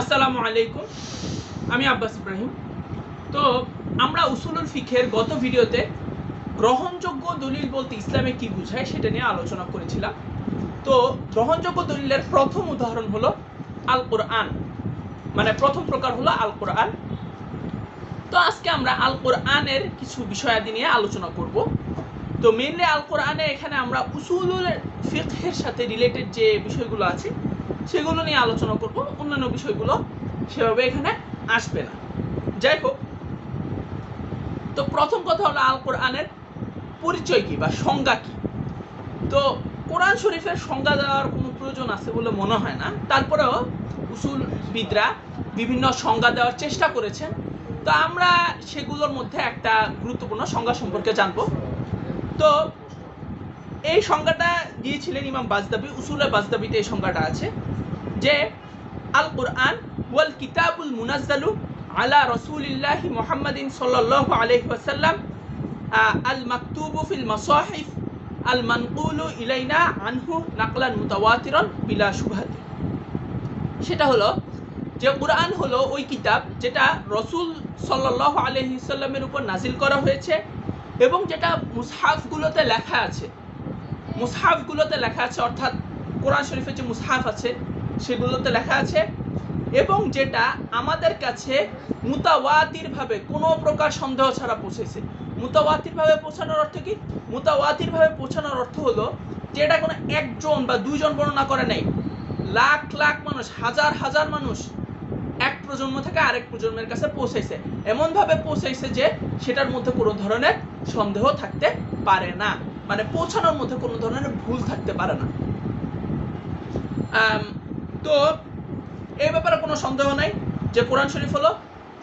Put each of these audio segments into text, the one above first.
আসসালামু আলাইকুম। আমি আব্বাস ইব্রাহিম। তো আমরা উসুলুল ফিখের গত ভিডিওতে গ্রহণযোগ্য দলিল বলতে ইসলামে কি বোঝায় সেটা নিয়ে আলোচনা করেছিলাম। তো গ্রহণযোগ্য দলিলের প্রথম উদাহরণ হলো আল কোরআন মানে প্রথম প্রকার হলো আল কোরআন তো আজকে আমরা আল কোরআনের কিছু বিষয়াদি নিয়ে আলোচনা করব। তো মেনলি আল কোরআনে এখানে আমরা উসুলুল ফিকহের সাথে রিলেটেড যে বিষয়গুলো আছে সেগুলো নিয়ে আলোচনা করব, অন্যান্য বিষয়গুলো সেভাবে এখানে আসবে না। যাই হোক, তো প্রথম কথা হলো আল কোরআনের পরিচয় কি বা সংজ্ঞা কি? তো কোরআন শরীফের সংজ্ঞা দেওয়ার কোনো প্রয়োজন আছে বলে মনে হয় না। তারপরেও উসুলবিদরা বিভিন্ন সংজ্ঞা দেওয়ার চেষ্টা করেছেন। তো আমরা সেগুলোর মধ্যে একটা গুরুত্বপূর্ণ সংজ্ঞা সম্পর্কে জানব। তো এই সংজ্ঞাটা দিয়েছিলেন ইমাম বাজদাবি উসুলা বাজদাবিতে এই সংজ্ঞাটা আছে যে, আল কোরআন ওয়াল কিতাবুল মুনাজ্জালু আলা রসুলিল্লাহি মুহাম্মাদিন সাল্লাল্লাহু আলাইহি ওয়াসাল্লাম আল মাকতুবু ফিল মাসাহিফ, আল মানকুলু ইলাইনা আনহু নাকলান মুতাওয়াতিরান বিলা শুবহাতি। সেটা হলো যে কোরআন হলো ওই কিতাব যেটা রসুল সাল্লাল্লাহু আলাইহি সাল্লামের উপর নাজিল করা হয়েছে এবং যেটা মুসহাফগুলোতে লেখা আছে। মুসহাফগুলোতে লেখা আছে, অর্থাৎ কোরআন শরীফের যে মুসহাফ আছে, সেগুলোতে লেখা আছে, এবং যেটা আমাদের কাছে মুতাওয়াতিরভাবে কোনো প্রকার সন্দেহ ছাড়া পৌঁছেছে। মুতাওয়াতিরভাবে পৌঁছানোর অর্থ কি? মুতাওয়াতিরভাবে পৌঁছানোর অর্থ হলো যে এটা কোনো একজন বা দুইজন বর্ণনা করে নেই। লাখ লাখ মানুষ, হাজার হাজার মানুষ এক প্রজন্ম থেকে আরেক প্রজন্মের কাছে পৌঁছাইছে এমনভাবে পৌঁছাইছে যে সেটার মধ্যে কোনো ধরনের সন্দেহ থাকতে পারে না। মানে পৌঁছানোর মধ্যে কোনো ধরনের ভুল থাকতে পারে না। তো এই ব্যাপারে কোনো সন্দেহ নাই যে কোরআন শরীফ হলো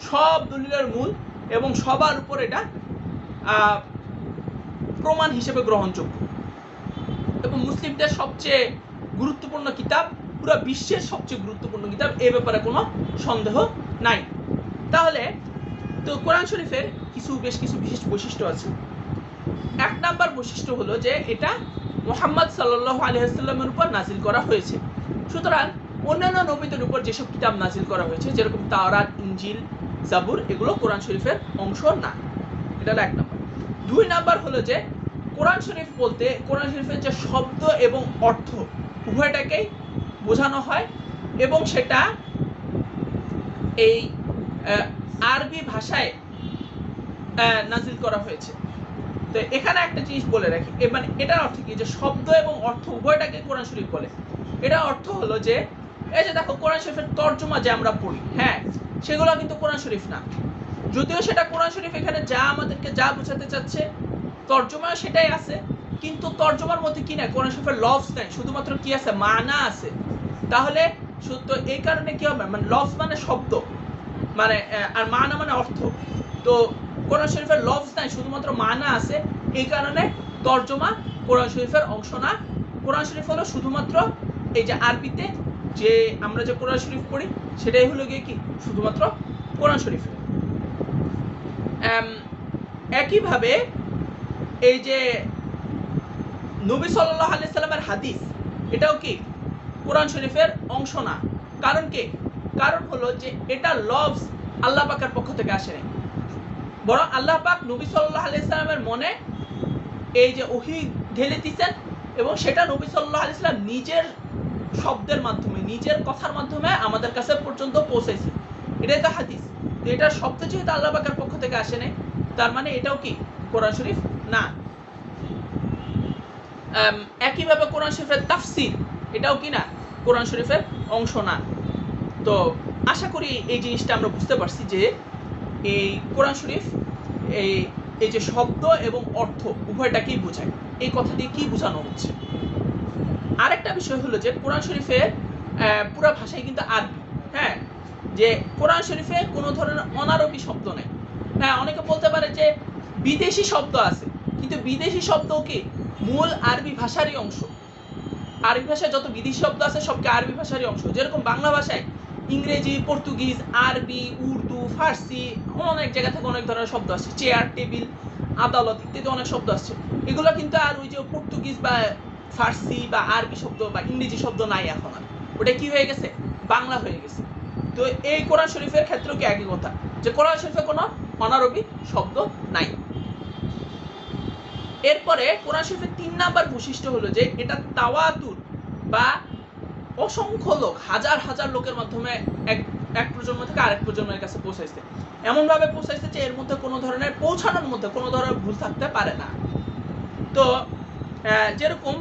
সব দলিলের মূল এবং সবার উপর এটা প্রমাণ হিসেবে গ্রহণযোগ্য। এবং মুসলিমদের সবচেয়ে গুরুত্বপূর্ণ কিতাব, পুরো বিশ্বের সবচেয়ে গুরুত্বপূর্ণ কিতাব এ ব্যাপারে কোনো সন্দেহ নাই। তাহলে তো কোরআন শরীফের কিছু, বেশ কিছু বিশেষ বৈশিষ্ট্য আছে। এক নাম্বার বৈশিষ্ট্য হলো যে এটা মোহাম্মদ সাল্লাহ আলহামের উপর নাজিল করা হয়েছে। সুতরাং অন্যান্য নবীদের উপর যেসব কিতাব নাজিল করা হয়েছে, যেরকম তাওরাত ইঞ্জিল জাবুর, এগুলো কোরআন শরীফের অংশ না। এটা হলো এক নাম্বার। দুই নাম্বার হলো যে কোরআন শরীফ বলতে, কোরআন শরীফের যে শব্দ এবং অর্থ উভয়টাকেই বোঝানো হয় এবং সেটা এই আরবি ভাষায় নাজিল করা হয়েছে। তো এখানে একটা জিনিস বলে রাখি মানে এটার অর্থ কি? যে শব্দ এবং অর্থ উভয়টাকে কোরআন শরীফ বলে। এটা অর্থ হলো যে, এই যে দেখো কোরআন শরীফের তর্জমা যে আমরা পড়ি হ্যাঁ সেগুলো কিন্তু কোরআন শরীফ না। যদিও সেটা কোরআন শরীফ এখানে যা আমাদেরকে যা বোঝাতে চাচ্ছে তর্জমা সেটাই আছে, কিন্তু তর্জমার মধ্যে কি না কোরআন শরীফের লফজ নাই, শুধুমাত্র কি আছে? মানা আছে। তাহলে সু- তো এই কারণে কি হবে? মানে লফজ মানে শব্দ মানে আর মানা মানে অর্থ। তো কোরআন শরীফের লফজ নাই, শুধুমাত্র মানা আছে। এই কারণে তর্জমা কোরআন শরীফের অংশ না। কোরআন শরীফ হলো শুধুমাত্র এই যে আরবিতে যে আমরা যে কোরআন শরীফ পড়ি, সেটাই হলো গিয়ে কি? শুধুমাত্র কোরআন শরীফ। একইভাবে এই যে নবী সাল্লাহ আলি সাল্লামের হাদিস, এটাও কি? কোরআন শরীফের অংশ না। কারণ কি? কারণ হলো যে এটা লভস আল্লাহ পাকের পক্ষ থেকে আসে নাই। বরং আল্লাহ পাক নবী সাল্লাহ আলি মনে এই যে ওহি ঢেলে দিচ্ছেন এবং সেটা নবী সাল্লাহ আলি নিজের শব্দের মাধ্যমে, নিজের কথার মাধ্যমে আমাদের কাছে পর্যন্ত পৌঁছেছে। এটাই তো হাদিস। তো এটার শব্দ যেহেতু আল্লাহ পাকের পক্ষ থেকে আসে নাই, তার মানে এটাও কি? কোরআন শরীফ না। একইভাবে কোরআন শরীফের তাফসির, এটাও কি না? কোরআন শরীফের অংশ না। তো আশা করি এই জিনিসটা আমরা বুঝতে পারছি যে এই কোরআন শরীফ, এই এই যে শব্দ এবং অর্থ উভয়টাকেই বোঝায়। এই কথা দিয়ে কি বোঝানো হচ্ছে? আরেকটা বিষয় হলো যে কোরআন শরীফের পুরো ভাষাই কিন্তু আরবি হ্যাঁ? যে কোরআন শরীফে কোনো ধরনের অনারবি শব্দ নেই। হ্যাঁ অনেকে বলতে পারে যে বিদেশি শব্দ আছে, কিন্তু বিদেশি শব্দ কি? মূল আরবি ভাষারই অংশ। আরবি ভাষায় যত বিদেশি শব্দ আছে, সবকে আরবি ভাষারই অংশ। যেরকম বাংলা ভাষায় ইংরেজি, পর্তুগিজ, আরবি, উর্দু, ফার্সি অনেক জায়গা থেকে অনেক ধরনের শব্দ আসছে। চেয়ার টেবিল আদালত ইত্যাদি অনেক শব্দ আসছে। এগুলো কিন্তু আর ওই যে পর্তুগিজ বা ফার্সি বা আরবি শব্দ বা ইংরেজি শব্দ নাই এখন আর। ওটা কি হয়ে গেছে? বাংলা হয়ে গেছে। তো এই কোরআন শরীফের ক্ষেত্রেও কি একই কথা? যে কোরআন শরীফে কোনো অনারবি শব্দ নাই। এরপরে কোরআন শরীফের তিন নাম্বার বৈশিষ্ট্য হলো যে এটা তাওয়াতুর বা অসংখ্য লোক, হাজার হাজার লোকের মাধ্যমে এক এক প্রজন্ম থেকে আরেক প্রজন্মের কাছে পৌঁছাইছে। এমন ভাবে পৌঁছাইছে যে এর মধ্যে কোনো ধরনের, পৌঁছানোর মধ্যে কোনো ধরনের ভুল থাকতে পারে না। তো যেরকম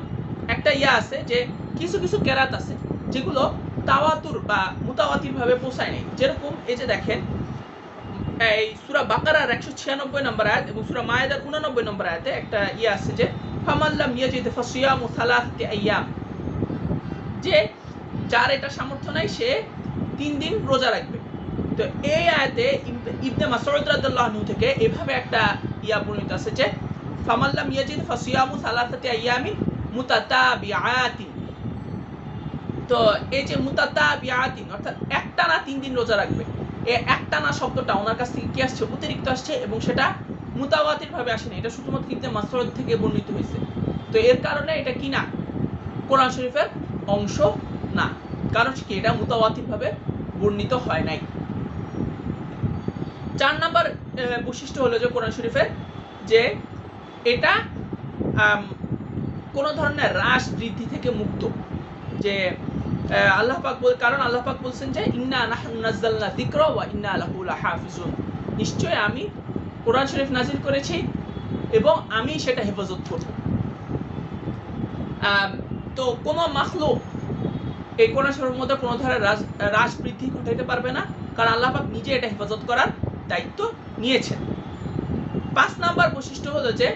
একটা ইয়া আছে যে কিছু কিছু কেরাত আছে যেগুলো তাওয়াতুর বা মুতাওয়াতির ভাবে পৌঁছায় নাই। যেরকম এই যে দেখেন, এই সুরা বাকারার একশো ছিয়ানব্বই নম্বর আয়াত এবং সুরা মায়েদার উনানব্বই নম্বর আয়াতে একটা ইয়ে আছে যে, ফামাল্লাম ইয়াজিদ ফাসিয়ামু সালাসতি আইয়াম। যে যার এটা সামর্থ্য নাই, সে তিন দিন রোজা রাখবে। তো এই আয়াতে ইবনে মাসউদ রাদিয়াল্লাহু আনহু থেকে এভাবে একটা ইয়া বর্ণিত আছে যে ফামাল্লাম ইয়াজিদ ফাসিয়ামু সালাসাতি আইয়ামিন মুতাতাবিআতিন তো এই যে মুতাতাবিআতিন অর্থাৎ একটানা তিন দিন রোজা রাখবে। এই একটানা শব্দটা ওনার কাছ থেকে কি আসছে? অতিরিক্ত আসছে এবং সেটা মুতাওয়াতির ভাবে আসেনি। এটা শুধুমাত্র ইবনে মাসউদ থেকে বর্ণিত হয়েছে। তো এর কারণে এটা কি না? কোরআন শরীফের অংশ না। কারণ কি এটা মুতাওয়াতির ভাবে বর্ণিত হয় নাই। চার নাম্বার বৈশিষ্ট্য হলো যে কোরআন শরীফের যে এটা কোনো ধরনের হ্রাস বৃদ্ধি থেকে মুক্ত। যে আল্লাহ পাক বল, কারণ আল্লাহ পাক বলছেন যে, ইন্না নাহনু নাযালনা যিকরা ওয়া ইন্না লাহু লাহাফিজুন। নিশ্চয় আমি কোরআন শরীফ নাজিল করেছি এবং আমি সেটা হেফাজত করব। তো কোনো মাখলুক এই কোরআন শরীফের মধ্যে কোনো ধরনের হ্রাস বৃদ্ধি ঘটাইতে পারবে না, কারণ আল্লাহ পাক নিজে এটা হেফাজত করার দায়িত্ব নিয়েছেন। পাঁচ নাম্বার বৈশিষ্ট্য হলো যে,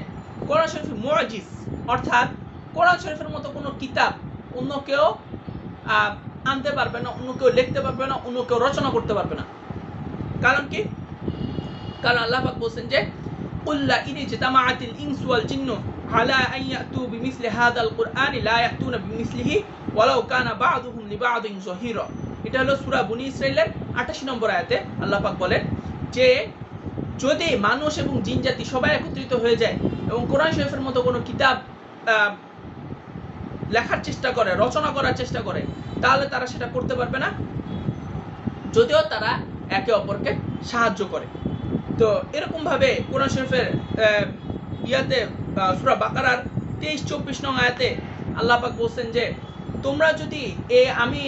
কোরআন শরীফ মুআজিজ, অর্থাৎ কোরআন শরীফের মতো কোনো কিতাব অন্য কেউ আনতে পারবে না, অন্য কেউ লিখতে পারবে না, অন্য কেউ রচনা করতে পারবে না। কারণ কি? কারণ আল্লাহ পাক বলছেন যে, কুল্লা ইনি জিতামাআতিল ইনসু ওয়াল জিন্নু আলা আন ইয়াতু বিমিসলি হাদাল কুরআনি লা ইয়াতুনা বিমিসলিহি ওয়ালাউ কানা বা'দুহুম লিবা'দিন যহিরা এটা হলো সূরা বনি ইসরাইলের 88 নম্বর আয়াতে আল্লাহ বলেন যে যদি মানুষ এবং জিন জাতি সবাই একত্রিত হয়ে যায় এবং কোরআন শরীফের মতো কোনো কিতাব লেখার চেষ্টা করে, রচনা করার চেষ্টা করে, তাহলে তারা সেটা করতে পারবে না। যদিও তারা একে অপরকে সাহায্য করে। তো এরকম ভাবে কোরআন শরীফের ইয়াতে সুরা বাকারার তেইশ, চব্বিশ নং আয়াতে আল্লাহ পাক বলছেন যে, তোমরা যদি এ আমি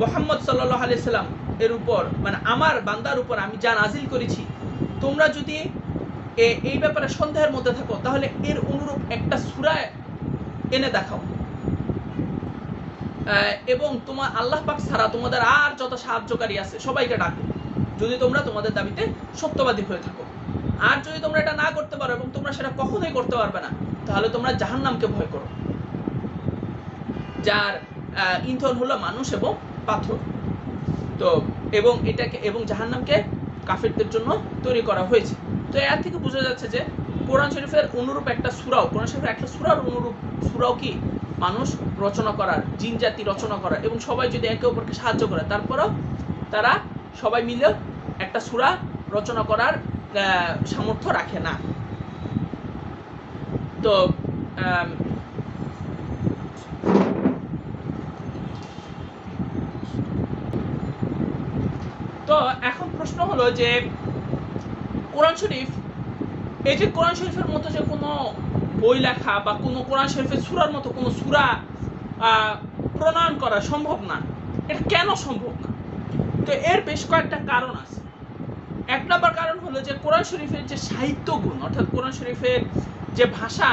মোহাম্মদ সাল্লাহ আলি সাল্লাম এর উপর মানে আমার বান্দার উপর আমি যা নাজিল করেছি, তোমরা যদি এই ব্যাপারে সন্দেহের মধ্যে থাকো, তাহলে এর অনুরূপ একটা সূরা এনে দেখাও। এবং তোমার আল্লাহ পাক ছাড়া তোমাদের আর যত সাহায্যকারী আছে, সবাইকে ডাকো। যদি তোমরা তোমাদের দাবিতে সত্যবাদী হয়ে থাকো। আর যদি তোমরা এটা না করতে পারো এবং তোমরা সেটা কখনোই করতে পারবে না, তাহলে তোমরা জাহান্নামকে ভয় করো। যার ইন্ধন হলো মানুষ এবং পাথর। তো এবং এটাকে, এবং জাহান্নামকে কাফেরদের জন্য তৈরি করা হয়েছে। তো এর থেকে বোঝা যাচ্ছে যে কোরআন শরীফের অনুরূপ একটা সুরাও, কোরআন শরীফের একটা সুরার অনুরূপ সুরাও কি? মানুষ রচনা করার, জিন জাতি রচনা করার এবং সবাই যদি একে অপরকে সাহায্য করে, তারপরও তারা সবাই মিলে একটা সুরা রচনা করার সামর্থ্য রাখে না। তো তো এখন প্রশ্ন হলো যে, কোরআন শরীফ, এই যে কোরআন শরীফের মতো যে কোনো বই লেখা বা কোনো কোরআন শরীফের সুরার মতো কোনো সুরা প্রণয়ন করা সম্ভব না। এটা কেন সম্ভব না? তো এর বেশ কয়েকটা কারণ আছে। এক নম্বর কারণ হলো যে কোরআন শরীফের যে সাহিত্য গুণ অর্থাৎ কোরআন শরীফের যে ভাষা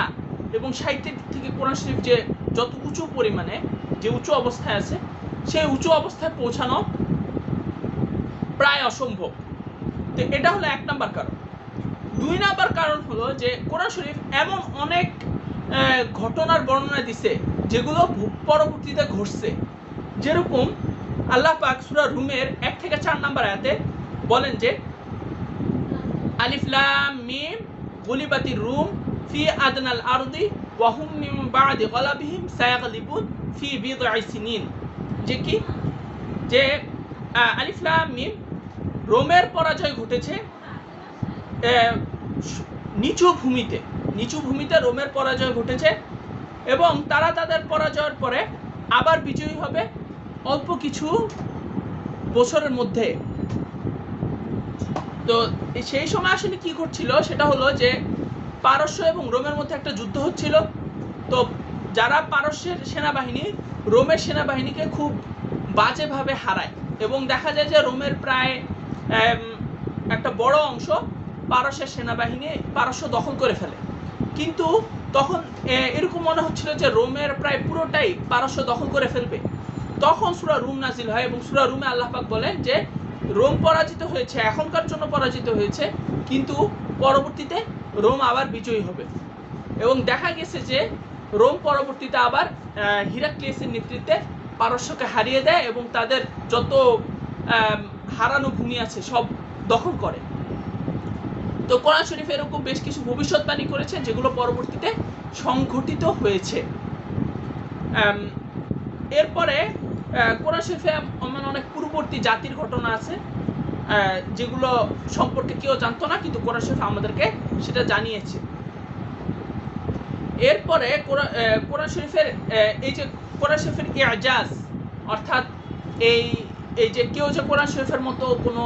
এবং সাহিত্যের দিক থেকে কোরআন শরীফ যে যত উঁচু পরিমাণে যে উঁচু অবস্থায় আছে, সেই উঁচু অবস্থায় পৌঁছানো প্রায় অসম্ভব। তো এটা হলো এক নাম্বার কারণ। দুই নাম্বার কারণ হলো যে কোরআন শরীফ এমন অনেক ঘটনার বর্ণনা দিছে, যেগুলো পরবর্তীতে ঘটছে। যেরকম আল্লাহ পাক সূরা রুমের এক থেকে চার নাম্বার আয়াতে বলেন যে আলিফ লাম মিম গুলিবাতির রুম ফি আদনাল আরদি ওয়া হুম মিন বাদি গলাবিহিম সায়াগলিবুন ফি বিদআ সিনিন। যে কি? যে আহ, আলিফ লাম মিম রোমের পরাজয় ঘটেছে নিচু ভূমিতে নিচু ভূমিতে রোমের পরাজয় ঘটেছে এবং তারা তাদের পরাজয়ের পরে আবার বিজয়ী হবে অল্প কিছু বছরের মধ্যে। তো সেই সময় আসলে কি ঘটছিল? সেটা হলো যে পারস্য এবং রোমের মধ্যে একটা যুদ্ধ হচ্ছিল। তো যারা পারস্যের সেনাবাহিনী রোমের সেনাবাহিনীকে খুব বাজেভাবে হারায় এবং দেখা যায় যে রোমের প্রায় একটা বড় অংশ পারস্যের সেনাবাহিনী পারস্য দখল করে ফেলে। কিন্তু তখন এরকম মনে হচ্ছিল যে রোমের প্রায় পুরোটাই পারস্য দখল করে ফেলবে। তখন সুরা রুম নাজিল হয় এবং সুরা রুমে আল্লাহ পাক বলেন যে রোম পরাজিত হয়েছে, এখনকার জন্য পরাজিত হয়েছে, কিন্তু পরবর্তীতে রোম আবার বিজয়ী হবে। এবং দেখা গেছে যে রোম পরবর্তীতে আবার হিরাক্লিয়াসের নেতৃত্বে পারস্যকে হারিয়ে দেয় এবং তাদের যত হারানো ভূমি আছে সব দখল করে। তো কোরআন শরীফ এরকম বেশ কিছু ভবিষ্যৎবাণী করেছে যেগুলো পরবর্তীতে সংঘটিত হয়েছে। এরপরে কোরআন শরীফে এমন অনেক পূর্ববর্তী জাতির ঘটনা আছে। যেগুলো সম্পর্কে কেউ জানতো না, কিন্তু কোরআন শরীফ আমাদেরকে সেটা জানিয়েছে। এরপরে কোরআন শরীফের এই যে কোরআন শরীফের ইয়াজাজ অর্থাৎ এই এই যে কেউ যে কোরআন শরীফের মতো কোনো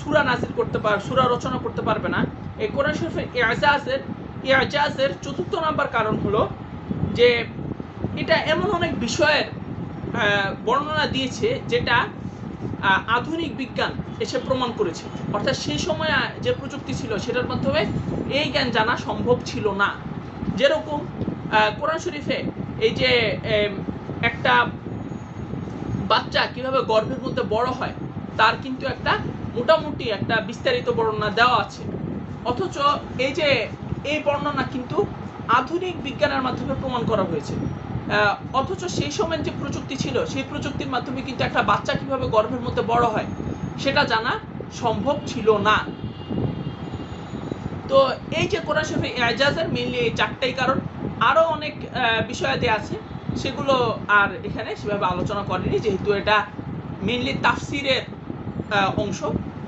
সূরা নাজিল করতে পার, সুরা রচনা করতে পারবে না। এই কোরআন শরীফের ইয়াজাজের ইয়াজাজের চতুর্থ নাম্বার কারণ হলো যে এটা এমন অনেক বিষয়ের বর্ণনা দিয়েছে যেটা আধুনিক বিজ্ঞান এসে প্রমাণ করেছে। অর্থাৎ সেই সময় যে প্রযুক্তি ছিল সেটার মাধ্যমে এই জ্ঞান জানা সম্ভব ছিল না। যেরকম কোরআন শরীফে এই যে একটা বাচ্চা কীভাবে গর্ভের মধ্যে বড় হয়, তার কিন্তু একটা মোটামুটি একটা বিস্তারিত বর্ণনা দেওয়া আছে। অথচ এই যে, এই বর্ণনা কিন্তু আধুনিক বিজ্ঞানের মাধ্যমে প্রমাণ করা হয়েছে। অথচ সেই সময়ের যে প্রযুক্তি ছিল, সেই প্রযুক্তির মাধ্যমে কিন্তু একটা বাচ্চা কীভাবে গর্ভের মধ্যে বড় হয়, সেটা জানা সম্ভব ছিল না। তো এই যে কোরআন শরীফে এজাজের মেইনলি এই চারটাই কারণ, আরও অনেক বিষয়াদি আছে, সেগুলো আর এখানে সেভাবে আলোচনা করেনি, যেহেতু এটা মেইনলি তাফসিরের অংশ,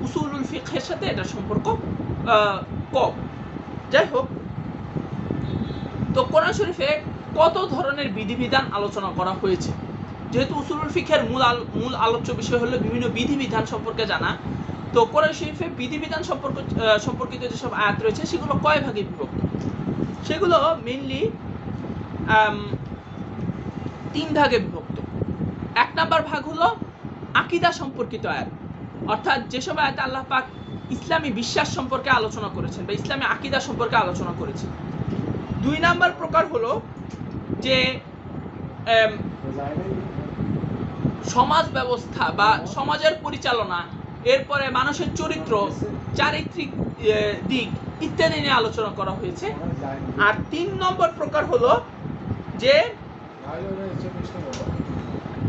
উসুলুল ফিকহের সাথে এটা সম্পর্ক কম। যাই হোক, তো কোরআন শরীফে কত ধরনের বিধিবিধান আলোচনা করা হয়েছে? যেহেতু উসুলুল ফিকের মূল মূল আলোচ্য বিষয় হলো বিভিন্ন বিধিবিধান সম্পর্কে জানা, তো কোরআন শরীফে বিধিবিধান সম্পর্ক সম্পর্কিত যেসব আয়াত রয়েছে, সেগুলো কয় ভাগে বিভক্ত? সেগুলো মেইনলি তিন ভাগে বিভক্ত। এক নাম্বার ভাগ হলো আকিদা সম্পর্কিত আয়াত। অর্থাৎ যেসব আয়াত আল্লাহ পাক ইসলামী বিশ্বাস সম্পর্কে আলোচনা করেছেন বা ইসলামী আকিদা সম্পর্কে আলোচনা করেছেন। দুই নাম্বার প্রকার হলো যে সমাজ ব্যবস্থা বা সমাজের পরিচালনা, এরপরে মানুষের চরিত্র, চারিত্রিক দিক ইত্যাদি নিয়ে আলোচনা করা হয়েছে। আর তিন নম্বর প্রকার হলো যে,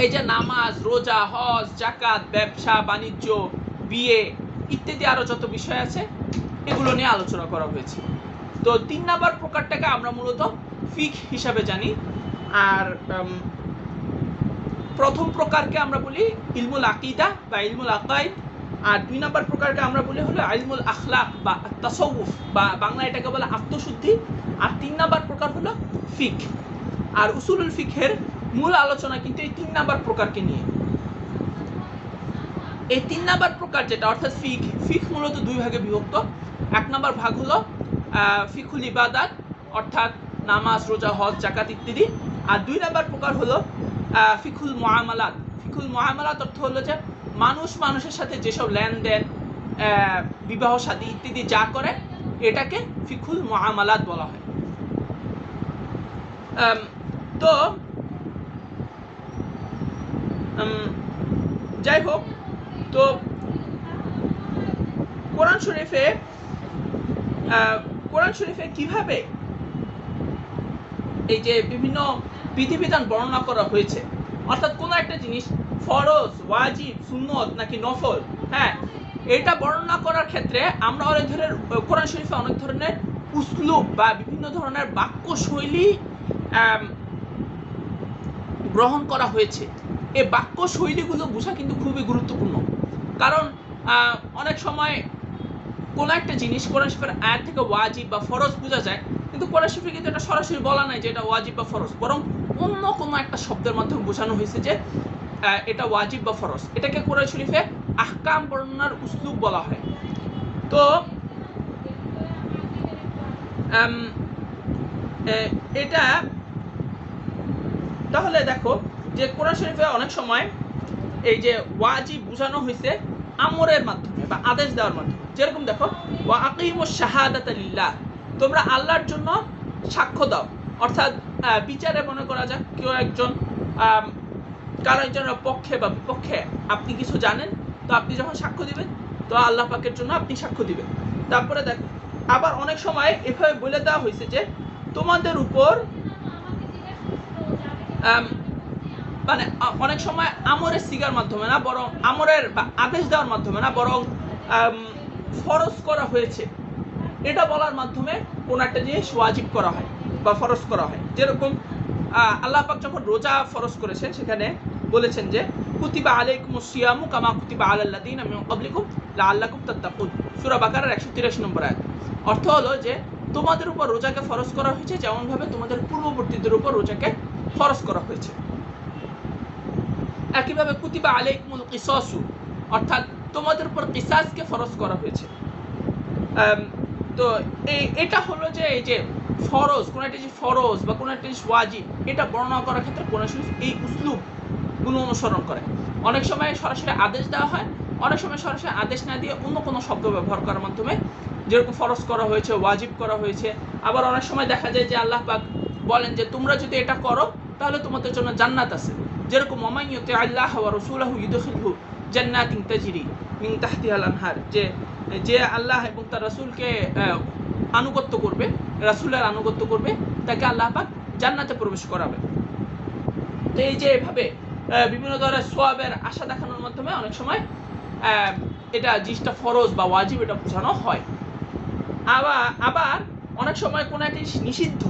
এই যে নামাজ, রোজা, হজ জাকাত ব্যবসা, বাণিজ্য, বিয়ে ইত্যাদি আরও যত বিষয় আছে, এগুলো নিয়ে আলোচনা করা হয়েছে। তো তিন নাম্বার প্রকারটাকে আমরা মূলত ফিক হিসাবে জানি। আর প্রথম প্রকারকে আমরা বলি ইলমুল আকিদা বা ইলমুল আকাইদ। আর দুই নম্বর প্রকারকে আমরা বলি হলো আইলমুল আখলাক বা তাসউফ বা বাংলা এটাকে বলে আত্মশুদ্ধি। আর তিন নম্বর প্রকার হলো ফিক। আর উসুলুল ফিকের মূল আলোচনা কিন্তু এই তিন নাম্বার প্রকারকে নিয়ে। এই তিন নাম্বার প্রকার যেটা, অর্থাৎ ফিক ফিক মূলত দুই ভাগে বিভক্ত। এক নম্বর ভাগ হলো ফিকুল ইবাদাত, অর্থাৎ নামাজ, রোজা, হজ জাকাত ইত্যাদি। আর দুই নাম্বার প্রকার হলো ফিকুল মুআমালাত। ফিকুল মুআমালাত অর্থ হলো যে, মানুষ মানুষের সাথে যেসব লেনদেন বিবাহ শাদী ইত্যাদি যা করে, এটাকে ফিকুল মুআমালাত বলা হয়। তো যাই হোক, তো, কোরআন শরীফে কোরআন শরীফে কীভাবে এই যে বিভিন্ন বিধিবিধান বর্ণনা করা হয়েছে। অর্থাৎ কোনো একটা জিনিস, ফরজ, ওয়াজিব, সুন্নত নাকি নফল হ্যাঁ এটা বর্ণনা করার ক্ষেত্রে আমরা অনেক ধরনের, কোরআন শরীফে অনেক ধরনের উসলুব বা বিভিন্ন ধরনের বাক্য শৈলী গ্রহণ করা হয়েছে। এই বাক্য শৈলীগুলো বোঝা কিন্তু খুবই গুরুত্বপূর্ণ। কারণ অনেক সময় কোনো একটা জিনিস কোরআন শরীফের আয়াত থেকে ওয়াজিব বা ফরজ বোঝা যায় কিন্তু এটা সরাসরি বলা নাই যে এটা ওয়াজিব বা ফরজ, বরং অন্য কোনো একটা শব্দের মাধ্যমে বোঝানো হয়েছে যে এটা ওয়াজিব বা ফরজ। এটাকে শরীফে আহকাম বর্ণনার বলা হয়। তো এটা, তাহলে দেখো যে কোরআন শরীফে অনেক সময় এই যে ওয়াজিব বোঝানো হয়েছে আমরের মাধ্যমে বা আদেশ দেওয়ার মাধ্যমে। যেরকম দেখো, ওয়া আকিমুশ শাহাদাতা তোমরা আল্লাহর জন্য সাক্ষ্য দাও। অর্থাৎ বিচারে মনে করা যাক কেউ একজন কারও একজনের পক্ষে বা বিপক্ষে আপনি কিছু জানেন, তো আপনি যখন সাক্ষ্য দিবেন, তো আল্লাহ পাকের জন্য আপনি সাক্ষ্য দিবেন। তারপরে দেখো, আবার অনেক সময় এভাবে বলে দেওয়া হয়েছে যে তোমাদের উপর মানে অনেক সময় আমরের সিগার মাধ্যমে না, বরং আমরের বা আদেশ দেওয়ার মাধ্যমে না, বরং ফরজ করা হয়েছে। এটা বলার মাধ্যমে কোন একটা জিনিস ওয়াজিব করা হয় বা ফরজ করা হয়। যেরকম আল্লাহ পাক যখন রোজা ফরজ করেছেন সেখানে বলেছেন যে কুতিবা আলাইকুম সিয়ামু কামা কুতিবা আলাল্লাযিনা মিন ক্বাবলিকুম লাআল্লাকুম তাত্তাকুন। সূরা বাকারার 183 নম্বর আয়াত। অর্থ হলো যে তোমাদের উপর রোজাকে ফরজ করা হয়েছে যেমন ভাবে তোমাদের পূর্ববর্তীদের উপর রোজাকে ফরজ করা হয়েছে। একইভাবে কুতিবা আলাইকুমুল কিসাসু অর্থাৎ তোমাদের উপর কিসাসকে ফরজ করা হয়েছে। আম, তো এটা হলো যে এই যে ফরজ, কোন একটা জিনিস ফরজ বা কোন একটা জিনিস ওয়াজিব, এটা বর্ণনা করার ক্ষেত্রে কোন শরীফ এই উসলুবগুলো অনুসরণ করে। অনেক সময় সরাসরি আদেশ দেওয়া হয়, অনেক সময় সরাসরি আদেশ না দিয়ে অন্য কোনো শব্দ ব্যবহার করার মাধ্যমে যেরকম ফরজ করা হয়েছে, ওয়াজিব করা হয়েছে। আবার অনেক সময় দেখা যায় যে আল্লাহ পাক বলেন যে তোমরা যদি এটা করো, তাহলে তোমাদের জন্য জান্নাত আছে। যেরকম মামাইয়তে আল্লাহ রাসূলহু ইউদখিলহু জান্নাতিন তাজরি মিন তাহতিহাল আনহার, যে যে আল্লাহ এবং তার রাসূলকে আনুগত্য করবে, রাসূলের আনুগত্য করবে, তাকে আল্লাহ পাক জান্নাতে প্রবেশ করাবে। তো এই যে এভাবে বিভিন্ন ধরনের সোয়াবের আশা দেখানোর মাধ্যমে অনেক সময় এটা জিনিসটা ফরজ বা ওয়াজিব এটা বোঝানো হয়। আবার আবার অনেক সময় কোনো একটা নিষিদ্ধ,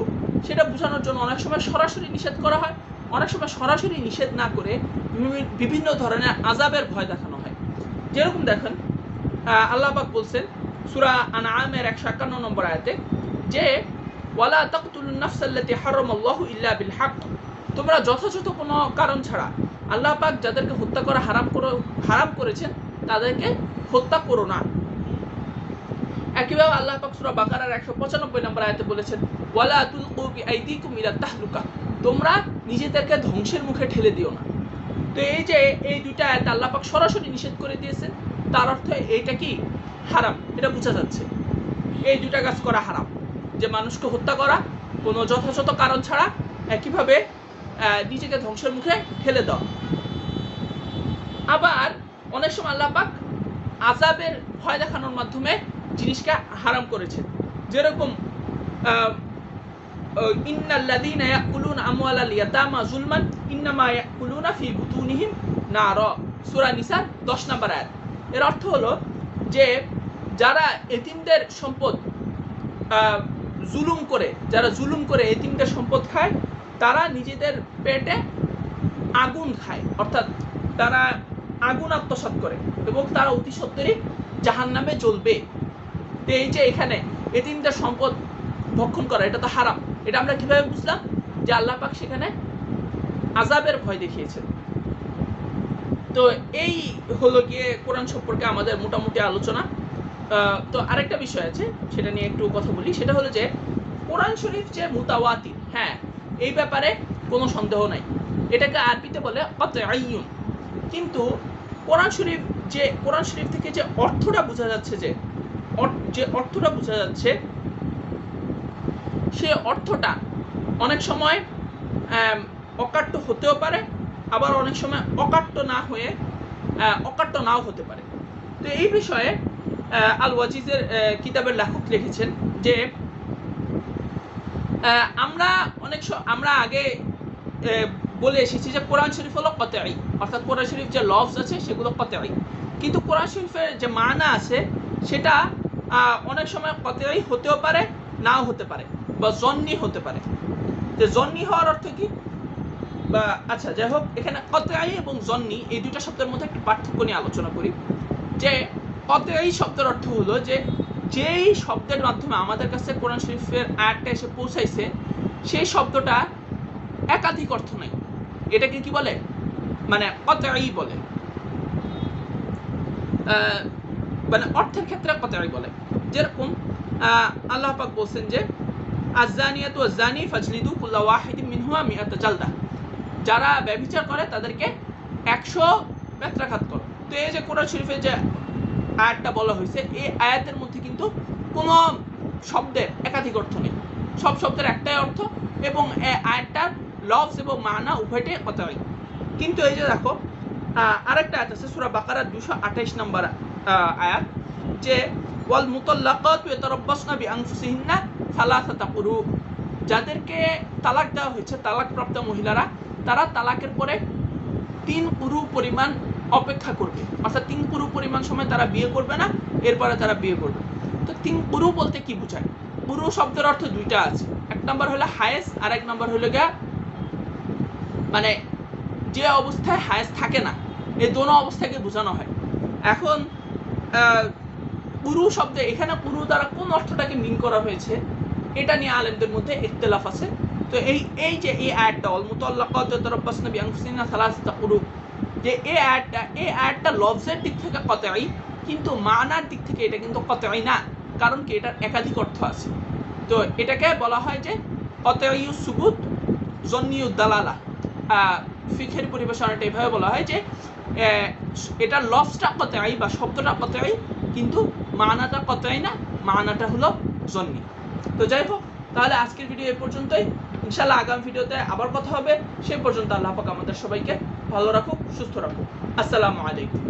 সেটা বোঝানোর জন্য অনেক সময় সরাসরি নিষেধ করা হয়, অনেক সময় সরাসরি নিষেধ না করে বিভিন্ন ধরনের আজাবের ভয় দেখানো হয়। যেরকম দেখেন আহ, আল্লাহ পাক বলছেন সূরা আনআমের 151 নম্বর আয়াতে যে ওয়ালা তাকতুলুন নাফসাল্লাতী হারামাল্লাহু ইল্লা বিল হক। তোমরা যথাযথ কোনো কারণ ছাড়া আল্লাহ পাক যাদেরকে হত্যা করা হারাম করো হারাম করেছেন তাদেরকে হত্যা করো না। একইভাবে আল্লাহ পাক সূরা বাকারার 195 নম্বর আয়াতে বলেছেন ওয়ালা তুলকু বিআইদিকুম ইলা তাহলুকা। তোমরা নিজেদেরকে ধ্বংসের মুখে ঠেলে দিও না। তো এই যে এই দুইটা আয়াত আল্লাহ পাক সরাসরি নিষেধ করে দিয়েছেন, তার অর্থ এইটা কি? হারাম। এটা বোঝা যাচ্ছে। এই দুইটা কাজ করা হারাম। যে মানুষকে হত্যা করা, কোনো যথাযথ কারণ ছাড়া একইভাবে নিজেকে ধ্বংসের মুখে ঠেলে দেওয়া। আবার অনেক সময় আল্লাহ পাক আজাবের ভয় দেখানোর মাধ্যমে জিনিসকে হারাম করেছেন। যেরকম ইন্নাল্লাযীনা ইয়াকুলুনা আমওয়ালাল ইয়াতামা যুলমান ইন্নামা ইয়াকুলুনা ফি বুতুনিহিম নার। সূরা নিসা 10 নম্বর আয়াত। এর অর্থ হলো যে যারা এতিমদের সম্পদ জুলুম করে, যারা জুলুম করে এতিমদের সম্পদ খায়, তারা নিজেদের পেটে আগুন খায়। অর্থাৎ তারা আগুন আত্মসাৎ করে এবং তারা অতি সত্তরই জাহান নামে তো এই যে এখানে এতিমদের সম্পদ ভক্ষণ করা, এটা তো হারাম। এটা আমরা কীভাবে বুঝলাম? যে আল্লাহ পাক সেখানে আজাবের ভয় দেখিয়েছেন। তো এই হলো গিয়ে কোরআন সম্পর্কে আমাদের মোটামুটি আলোচনা। তো আরেকটা বিষয় আছে, সেটা নিয়ে একটু কথা বলি। সেটা হলো যে, কোরআন শরীফ যে মুতাওয়াতি হ্যাঁ এই ব্যাপারে কোনো সন্দেহ নাই। এটাকে আরবিতে বলে অত আইয়ুন কিন্তু কোরআন শরীফ যে, কোরআন শরীফ থেকে যে অর্থটা বোঝা যাচ্ছে যে যে অর্থটা বোঝা যাচ্ছে সে অর্থটা অনেক সময় অকাট্য হতেও পারে, আবার অনেক সময় অকাট্য না হয়ে অকাট্য নাও হতে পারে। তো এই বিষয়ে আল ওয়াজিজের কিতাবের লেখক লিখেছেন যে আমরা অনেক আমরা আগে বলে এসেছি যে কোরআন শরীফ হলো কতেআই অর্থাৎ কোরআন শরীফ যে লফজ আছে সেগুলো কতেআই কিন্তু কোরআন শরীফের যে মানা আছে সেটা অনেক সময় কতেআই হতেও পারে, নাও হতে পারে। বা জন্নি হতে পারে। যে জন্নি হওয়ার অর্থ কি? বা আচ্ছা যাই হোক, এখানে কতেআই এবং জন্নি এই দুইটা শব্দের মধ্যে একটু পার্থক্য নিয়ে আলোচনা করি। যে কতেআই শব্দের অর্থ হলো যে, যেই শব্দের মাধ্যমে আমাদের কাছে কোরআন শরীফের আয়াতটা এসে পৌঁছাইছে, সেই শব্দটা একাধিক অর্থ নাই। এটাকে কি বলে? মানে কতই বলে। মানে অর্থের ক্ষেত্রে কতই বলে। যেরকম আল্লাহ পাক বলছেন যে আজানিয়াতু আজানি ফাজলিদু কুল্লা ওয়াহিদিন মিনহুমা মিআতা জালদা। যারা ব্যভিচার করে, তাদেরকে একশো বেত্রাঘাত করো। তো এই যে কোরআন শরীফে যে আয়াতটা বলা হয়েছে, এই আয়াতের মধ্যে কিন্তু কোনো শব্দের একাধিক অর্থ নেই। সব শব্দের একটাই অর্থ এবং আয়াতটার লফজ এবং মানা উভয়টাই কথাই কিন্তু এই যে দেখো আরেকটা আয়াত আছে, সূরা বাকারার দুশো আঠাইশ নম্বর আয়াত, যে, ওয়াল মুতাল্লাকাত ইয়াতারাব্বাসনা বিআনফুসিহিন্না সালাসাতা কুরু যাদেরকে তালাক দেওয়া হয়েছে, তালাকপ্রাপ্ত মহিলারা, তারা তালাকের পরে তিন পুরু পরিমাণ অপেক্ষা করবে। অর্থাৎ তিন পুরু পরিমাণ সময় তারা বিয়ে করবে না, এরপরে তারা বিয়ে করবে। তো তিন পুরু বলতে কি বোঝায়? পুরু শব্দের অর্থ দুইটা আছে। এক নম্বর হলো হায়েস আর এক নম্বর হলো গিয়া মানে যে অবস্থায় হায়েস থাকে না এই দোনো অবস্থাকে বোঝানো হয়। এখন পুরু শব্দে এখানে পুরু দ্বারা কোন অর্থটাকে মিন করা হয়েছে? এটা নিয়ে আলেমদের মধ্যে ইখতিলাফ আছে। তো এই এই যে এই আয়াতটা অল মুতাল্লাকাত তারাব্বাসনা বিআনফুসিহিন্না সালাসাতা কুরু যে এই আয়াতটা এই আয়াতটা লফজের দিক থেকে কতই কিন্তু মানার দিক থেকে এটা কিন্তু কতই না। কারণ কি এটার একাধিক অর্থ আছে। তো এটাকে বলা হয় যে কতই সুবুত জন্নিউ দালালা। ফিখের পরিবেশনাটা এভাবে বলা হয় যে আহ, এটার লফসটা কতই বা শব্দটা কতই কিন্তু মানাটা কতই না মানাটা হলো জন্নি। তো যাই হোক তাহলে আজকের ভিডিও এ পর্যন্তই। ইনশাল্লাহ আগামী ভিডিওতে আবার কথা হবে। সেই পর্যন্ত আল্লাহ পাক আমাদের সবাইকে ভালো রাখুক, সুস্থ রাখুক। আসসালামু আলাইকুম।